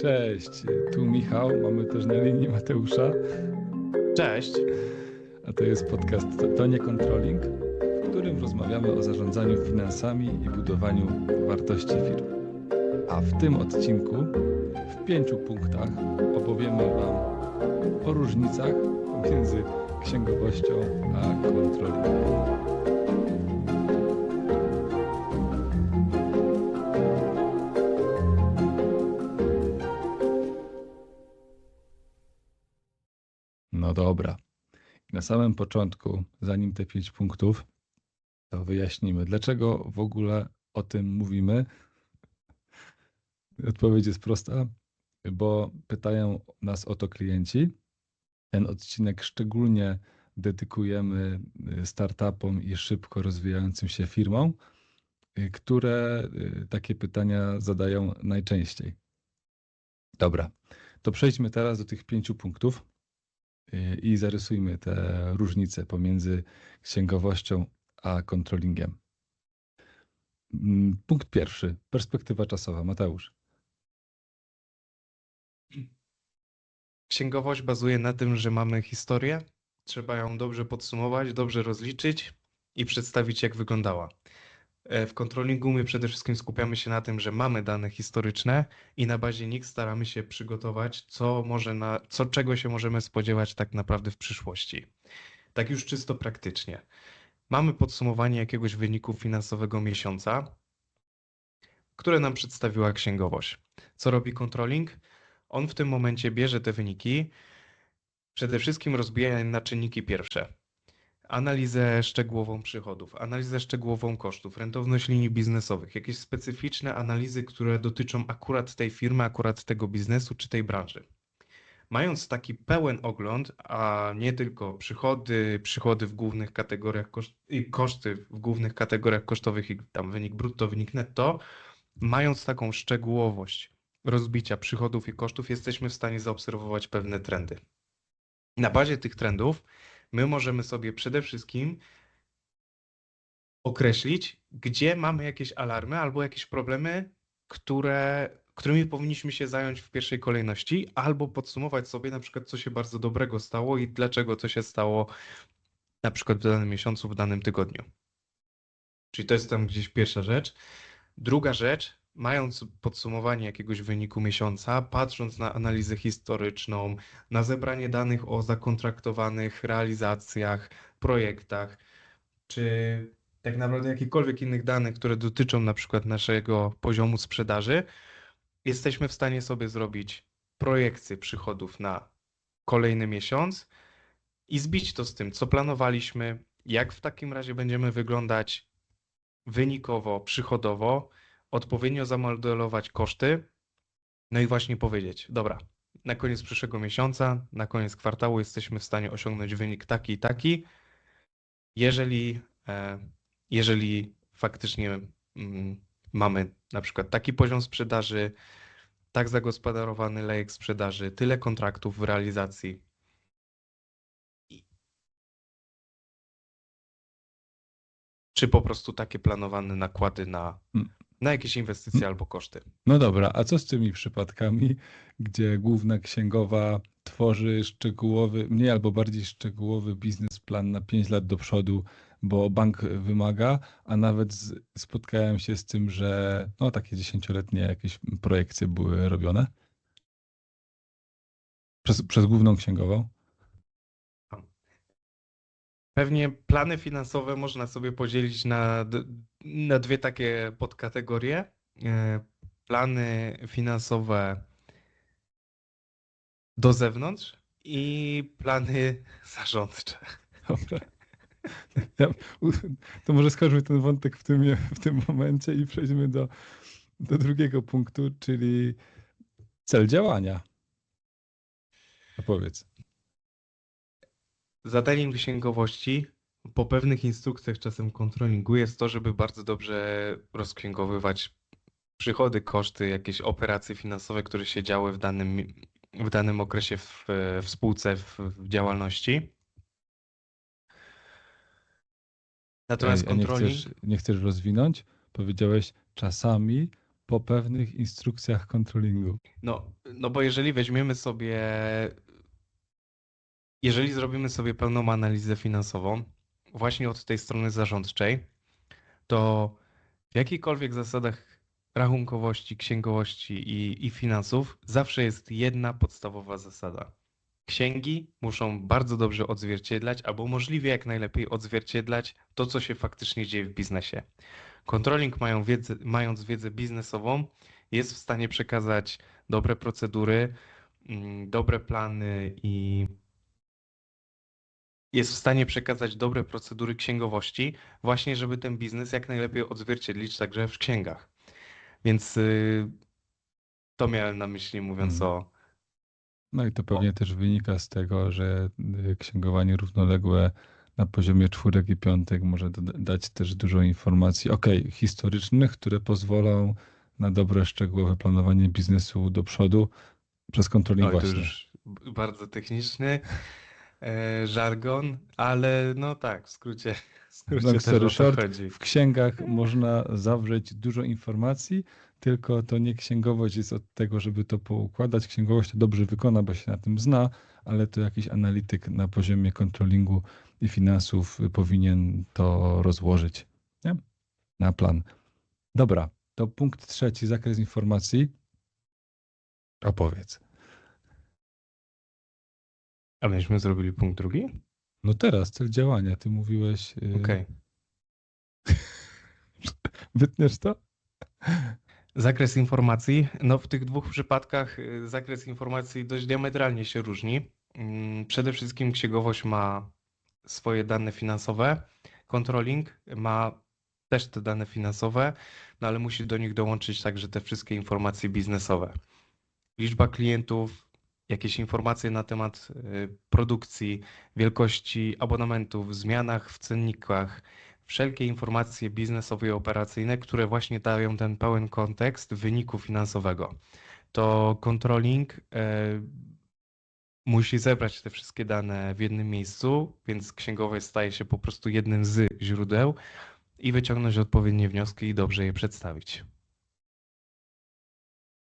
Cześć, tu Michał, mamy też na linii Mateusza, Cześć. a to jest podcast To, nie Controlling, w którym rozmawiamy o zarządzaniu finansami i budowaniu wartości firm. A w tym odcinku w pięciu punktach opowiemy Wam o różnicach między księgowością a kontrolingiem. No dobra. Na samym początku, zanim te pięć punktów, to wyjaśnimy, dlaczego w ogóle o tym mówimy. Odpowiedź jest prosta, bo pytają nas o to klienci. Ten odcinek szczególnie dedykujemy y, startupom i szybko rozwijającym się firmom, y, które y, takie pytania zadają najczęściej. Dobra, to przejdźmy teraz do tych pięciu punktów i zarysujmy te różnice pomiędzy księgowością a kontrolingiem. Mm, Punkt pierwszy. Perspektywa czasowa. Mateusz. Księgowość bazuje na tym, że mamy historię. Trzeba ją dobrze podsumować, dobrze rozliczyć i przedstawić, jak wyglądała. E, W controllingu my przede wszystkim skupiamy się na tym, że mamy dane historyczne i na bazie nich staramy się przygotować, co może na, co czego się możemy spodziewać tak naprawdę w przyszłości. Tak już czysto praktycznie. Mamy podsumowanie jakiegoś wyniku finansowego miesiąca, które nam przedstawiła księgowość. Co robi controlling? On w tym momencie bierze te wyniki, przede wszystkim rozbija je na czynniki pierwsze. Analizę szczegółową przychodów, analizę szczegółową kosztów, rentowność linii biznesowych, jakieś specyficzne analizy, które dotyczą akurat tej firmy, akurat tego biznesu czy tej branży. Mając taki pełen ogląd, a nie tylko przychody, przychody w głównych kategoriach koszt, i koszty w głównych kategoriach kosztowych i tam wynik brutto, wynik netto, mając taką szczegółowość rozbicia przychodów i kosztów, jesteśmy w stanie zaobserwować pewne trendy. Na bazie tych trendów my możemy sobie przede wszystkim określić, gdzie mamy jakieś alarmy albo jakieś problemy, które, którymi powinniśmy się zająć w pierwszej kolejności, albo podsumować sobie na przykład, co się bardzo dobrego stało i dlaczego to się stało na przykład w danym miesiącu, w danym tygodniu. Czyli to jest tam gdzieś pierwsza rzecz. Druga rzecz, mając podsumowanie jakiegoś wyniku miesiąca, patrząc na analizę historyczną, na zebranie danych o zakontraktowanych realizacjach, projektach, czy tak naprawdę jakichkolwiek innych danych, które dotyczą na przykład naszego poziomu sprzedaży, jesteśmy w stanie sobie zrobić projekcję przychodów na kolejny miesiąc i zbić to z tym, co planowaliśmy, jak w takim razie będziemy wyglądać wynikowo, przychodowo, odpowiednio zamodelować koszty, no i właśnie powiedzieć, dobra, na koniec przyszłego miesiąca, na koniec kwartału jesteśmy w stanie osiągnąć wynik taki i taki, jeżeli, e, jeżeli faktycznie mm, mamy na przykład taki poziom sprzedaży, tak zagospodarowany lejek sprzedaży, tyle kontraktów w realizacji. Czy po prostu takie planowane nakłady na, Mm. Na jakieś inwestycje albo koszty. No dobra, a co z tymi przypadkami, gdzie główna księgowa tworzy szczegółowy, mniej albo bardziej szczegółowy biznesplan na 5 lat do przodu, bo bank wymaga, a nawet spotkałem się z tym, że no takie dziesięcioletnie jakieś projekcje były robione przez, przez główną księgową. Pewnie plany finansowe można sobie podzielić na, na dwie takie podkategorie. E, Plany finansowe do zewnątrz i plany zarządcze. Dobra. To może skończmy ten wątek w tym, w tym momencie i przejdźmy do, do drugiego punktu, czyli cel działania. Opowiedz. Zadaniem księgowości po pewnych instrukcjach czasem kontrolingu jest to, żeby bardzo dobrze rozksięgowywać przychody, koszty, jakieś operacje finansowe, które się działy w danym, w danym okresie w, w spółce, w, w działalności. Natomiast Ej, a nie chcesz, nie chcesz rozwinąć? Powiedziałeś czasami po pewnych instrukcjach kontrolingu. No, no bo jeżeli weźmiemy sobie, jeżeli zrobimy sobie pełną analizę finansową, właśnie od tej strony zarządczej, to w jakichkolwiek zasadach rachunkowości, księgowości i, i finansów zawsze jest jedna podstawowa zasada. Księgi muszą bardzo dobrze odzwierciedlać, albo możliwie jak najlepiej odzwierciedlać to, co się faktycznie dzieje w biznesie. Controlling mają wiedzę, mając wiedzę biznesową, jest w stanie przekazać dobre procedury, mm, dobre plany i jest w stanie przekazać dobre procedury księgowości, właśnie żeby ten biznes jak najlepiej odzwierciedlić także w księgach. Więc y, to miałem na myśli mówiąc Mhm. o No i to pewnie też wynika z tego, że y, księgowanie równoległe na poziomie czwórek i piątek może dać też dużo informacji, okej, historycznych, które pozwolą na dobre, szczegółowe planowanie biznesu do przodu przez kontroling to właśnie. bardzo techniczny żargon, ale no tak, w skrócie, w skrócie też short, chodzi. W księgach można zawrzeć dużo informacji, tylko to nie księgowość jest od tego, żeby to poukładać. Księgowość to dobrze wykona, bo się na tym zna, ale to jakiś analityk na poziomie kontrolingu i finansów powinien to rozłożyć nie? na plan. Dobra, to punkt trzeci, zakres informacji. Opowiedz. A myśmy zrobili punkt drugi? No teraz, cel działania. Ty mówiłeś. y, Okej. Wytniesz to? Zakres informacji. No w tych dwóch przypadkach y, zakres informacji dość diametralnie się różni. Mm, Przede wszystkim księgowość ma swoje dane finansowe, controlling ma też te dane finansowe, no ale musi do nich dołączyć także te wszystkie informacje biznesowe. Liczba klientów, jakieś informacje na temat y, produkcji, wielkości abonamentów, zmianach w cennikach, wszelkie informacje biznesowe i operacyjne, które właśnie dają ten pełen kontekst wyniku finansowego. To controlling e, musi zebrać te wszystkie dane w jednym miejscu, więc księgowość staje się po prostu jednym z źródeł i wyciągnąć odpowiednie wnioski i dobrze je przedstawić.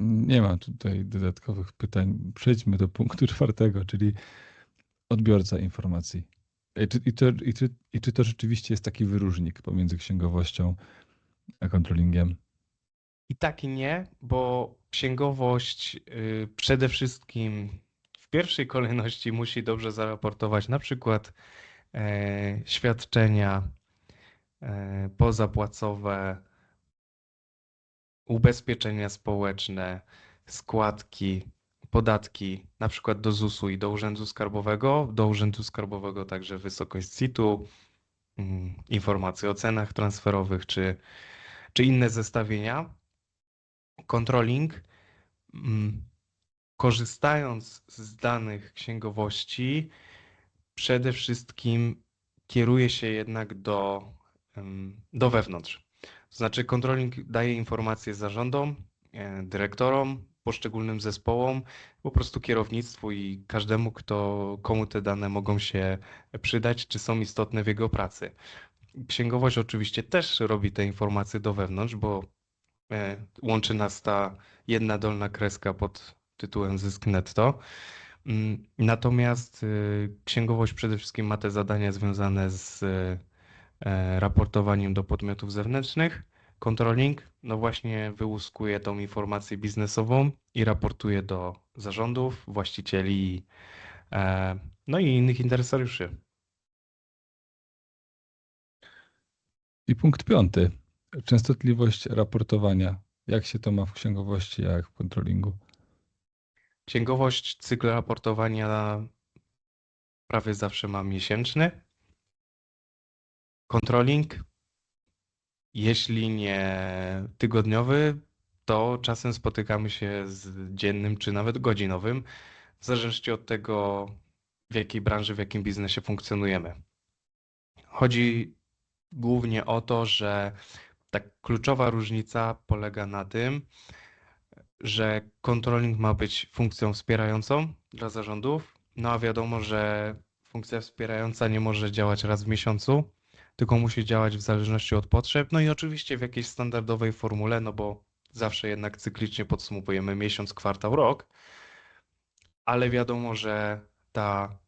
Nie mam tutaj dodatkowych pytań. Przejdźmy do punktu czwartego, czyli odbiorca informacji. I czy, i, to, i, czy, I czy to rzeczywiście jest taki wyróżnik pomiędzy księgowością a kontrolingiem? I tak i nie, bo księgowość y, przede wszystkim w pierwszej kolejności musi dobrze zaraportować na przykład e, świadczenia e, pozapłacowe, ubezpieczenia społeczne, składki, podatki, na przykład do ZUS-u i do Urzędu Skarbowego. Do Urzędu Skarbowego także wysokość CIT-u, mm, informacje o cenach transferowych czy, czy inne zestawienia. Controlling, mm, korzystając z danych księgowości, przede wszystkim kieruje się jednak do, em, do wewnątrz. To znaczy, controlling daje informacje zarządom, e, dyrektorom, poszczególnym zespołom, po prostu kierownictwu i każdemu, kto, komu te dane mogą się przydać, czy są istotne w jego pracy. Księgowość oczywiście też robi te informacje do wewnątrz, bo e, łączy nas ta jedna dolna kreska pod tytułem zysk netto. Mm, Natomiast y, księgowość przede wszystkim ma te zadania związane z raportowaniem do podmiotów zewnętrznych. Controlling, no właśnie wyłuskuje tą informację biznesową i raportuje do zarządów, właścicieli, e, no i innych interesariuszy. I punkt piąty. Częstotliwość raportowania. Jak się to ma w księgowości, jak w kontrolingu? Księgowość, cykl raportowania prawie zawsze ma miesięczny. Controlling, jeśli nie tygodniowy, to czasem spotykamy się z dziennym czy nawet godzinowym, w zależności od tego, w jakiej branży, w jakim biznesie funkcjonujemy. Chodzi głównie o to, że ta kluczowa różnica polega na tym, że controlling ma być funkcją wspierającą dla zarządów, no a wiadomo, że funkcja wspierająca nie może działać raz w miesiącu, tylko musi działać w zależności od potrzeb, no i oczywiście w jakiejś standardowej formule, no bo zawsze jednak cyklicznie podsumowujemy miesiąc, kwartał, rok, ale wiadomo, że ta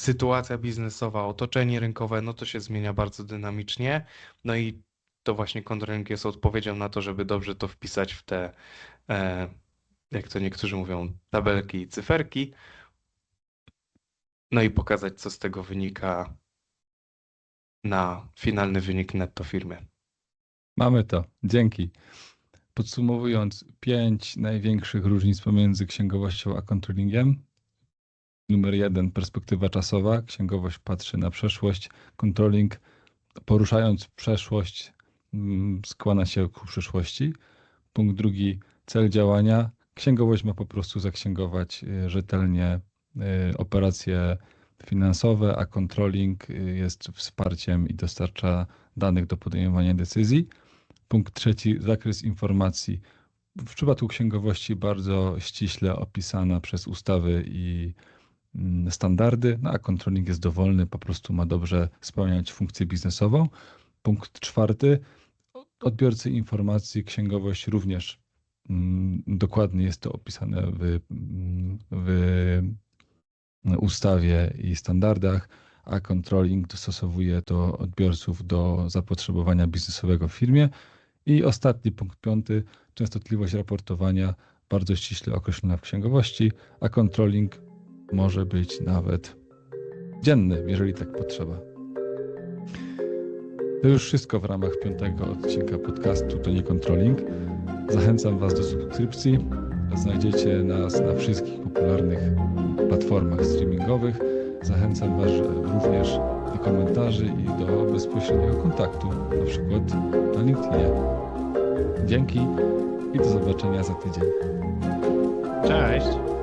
sytuacja biznesowa, otoczenie rynkowe, no to się zmienia bardzo dynamicznie. No i to właśnie controlling jest odpowiedzią na to, żeby dobrze to wpisać w te, e, jak to niektórzy mówią, tabelki i cyferki. No i pokazać, co z tego wynika na finalny wynik netto firmy. Mamy to. Dzięki. Podsumowując, pięć największych różnic pomiędzy księgowością a controllingiem. Numer jeden, perspektywa czasowa. Księgowość patrzy na przeszłość. Controlling, poruszając przeszłość, mm, skłania się ku przyszłości. Punkt drugi, cel działania. Księgowość ma po prostu zaksięgować y, rzetelnie y, operacje finansowe, a controlling y, jest wsparciem i dostarcza danych do podejmowania decyzji. Punkt trzeci, zakres informacji. W przypadku księgowości bardzo ściśle opisana przez ustawy i mm, standardy, no a controlling jest dowolny, po prostu ma dobrze spełniać funkcję biznesową. Punkt czwarty, odbiorcy informacji, księgowość również mm, dokładnie jest to opisane w, mm, w ustawie i standardach, a controlling dostosowuje to odbiorców do zapotrzebowania biznesowego w firmie. I ostatni punkt piąty, częstotliwość raportowania bardzo ściśle określona w księgowości, a controlling może być nawet dzienny, jeżeli tak potrzeba. To już wszystko w ramach piątego odcinka podcastu To nie controlling. Zachęcam Was do subskrypcji. Znajdziecie nas na wszystkich popularnych platformach streamingowych. Zachęcam Was również do komentarzy i do bezpośredniego kontaktu, na przykład na LinkedInie. Dzięki i do zobaczenia za tydzień. Cześć!